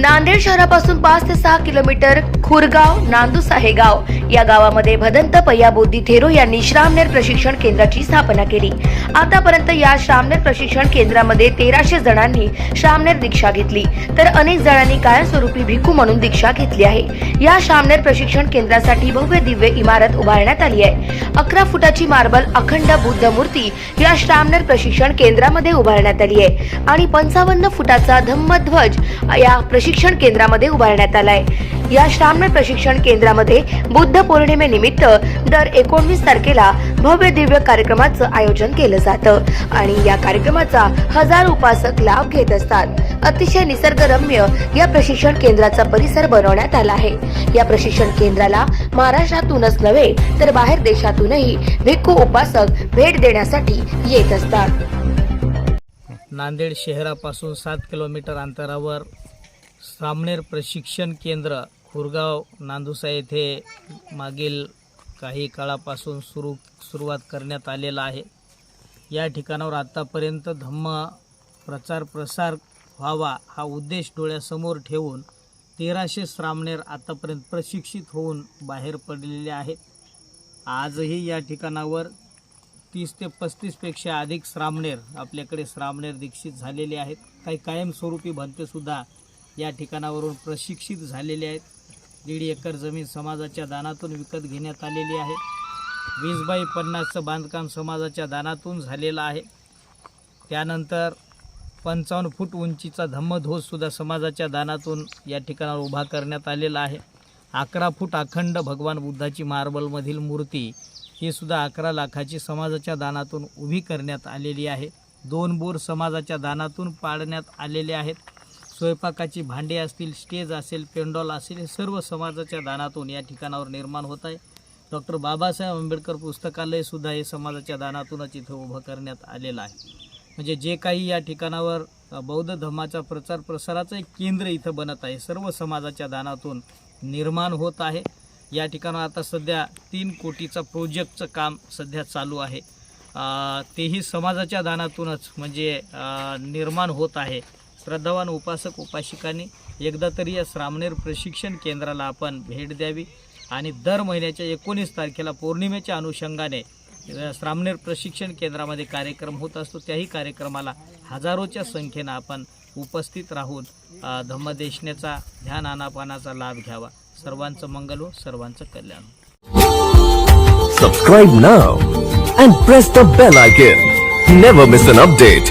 नांदेड शहरापासून पाच ते सहा किलोमीटर खुरगाव नांदुसा गाव या गावामध्ये भदंत पय्याबोधी थेरो यांनी श्रामनेर प्रशिक्षण केंद्राची स्थापना केली. आतापर्यंत या श्रामनेर प्रशिक्षण केंद्रामध्ये तेराशे जणांनी श्रामनेर दीक्षा घेतली. तर अनेक जणांनी कायमस्वरूपी भिकू म्हणून दीक्षा घेतली आहे. या श्रामनेर प्रशिक्षण केंद्रासाठी भव्य दिव्य इमारत उभारण्यात आली आहे. अकरा फुटाची मार्बल अखंड बुद्ध मूर्ती या श्रामनेर प्रशिक्षण केंद्रामध्ये उभारण्यात आली आहे. आणि पंचावन्न फुटाचा धम्मध्वज या प्रशिक्षण केंद्रामध्ये उभारण्यात आलाय. या श्रामनेर प्रशिक्षण केंद्रामध्ये बुद्ध पौर्णिमेनिमित्त दर एकोणवीस तारखेला भव्य दिव्य कार्यक्रमाचं आयोजन केलं जातं आणि या कार्यक्रमाचा हजार उपासक लाभ घेत असतात. अतिशय निसर्गरम्य या प्रशिक्षण केंद्राचा परिसर बनवण्यात आला आहे. या प्रशिक्षण केंद्राला महाराष्ट्रातूनच नव्हे तर बाहेर देशातूनही भिक्खू उपासक भेट देण्यासाठी येत असतात. नांदेड शहरापासून सात किलोमीटर अंतरावर सामनेर प्रशिक्षण केंद्र खुरगाव नांदुसा येथे मागील काही काळापासून सुरू सुरुवात करण्यात आलेला आहे. या ठिकाणावर आत्तापर्यंत धम्म प्रचार प्रसार व्हावा हा उद्देश डोळ्यासमोर ठेवून तेराशे श्रामणेर आतापर्यंत प्रशिक्षित होऊन बाहेर पडलेले आहेत. आजही या ठिकाणावर तीस ते पस्तीसपेक्षा अधिक श्रामणेर आपल्याकडे श्रामणेर दीक्षित झालेले आहेत. काही कायमस्वरूपी भंतेसुद्धा या ठिकाणावरून प्रशिक्षित झालेले आहेत. दीड एकर जमीन समाजाच्या दानातून विकत घेण्यात आलेली आहे. वीस बाय पन्नासचं बांधकाम समाजाच्या दानातून झालेलं आहे. त्यानंतर पंचावन्न फूट उंचीचा धम्मध्वजसुद्धा समाजाच्या दानातून या ठिकाणावर उभा करण्यात आलेला आहे. अकरा फूट अखंड भगवान बुद्धाची मार्बलमधील मूर्ती ही सुद्धा अकरा लाखाची समाजाच्या दानातून उभी करण्यात आलेली आहे. दोन बोर समाजाच्या दानातून पाडण्यात आलेले आहेत. स्वयंपाकाची भांडी असतील स्टेज असेल पेंडॉल असेल हे सर्व समाजाच्या दानातून या ठिकाणावर निर्माण होत आहे. डॉक्टर बाबासाहेब आंबेडकर पुस्तकालयसुद्धा हे समाजाच्या दानातूनच इथं उभं करण्यात आलेलं आहे. म्हणजे जे काही या ठिकाणावर बौद्ध धर्माचा प्रचार प्रसाराचं एक केंद्र इथं बनत आहे सर्व समाजाच्या दानातून निर्माण होत आहे. या ठिकाणावर आता सध्या तीन कोटीचा प्रोजेक्टचं काम सध्या चालू आहे. तेही समाजाच्या दानातूनच म्हणजे निर्माण होत आहे. श्रद्धावान उपासक उपासिकांनी एकदा तरी या श्रामणेर प्रशिक्षण केंद्राला आपण भेट द्यावी आणि दर महिन्याच्या एकोणीस तारखेला पौर्णिमेच्या अनुषंगाने श्रामणेर प्रशिक्षण केंद्रामध्ये कार्यक्रम होत असतो त्याही कार्यक्रमाला हजारोच्या संख्येनं आपण उपस्थित राहून धम्मदेशनेचा ध्यान आनापानाचा लाभ घ्यावा सर्वांचं मंगल हो सर्वांचं कल्याण हो. नाव and press the bell icon never miss an update.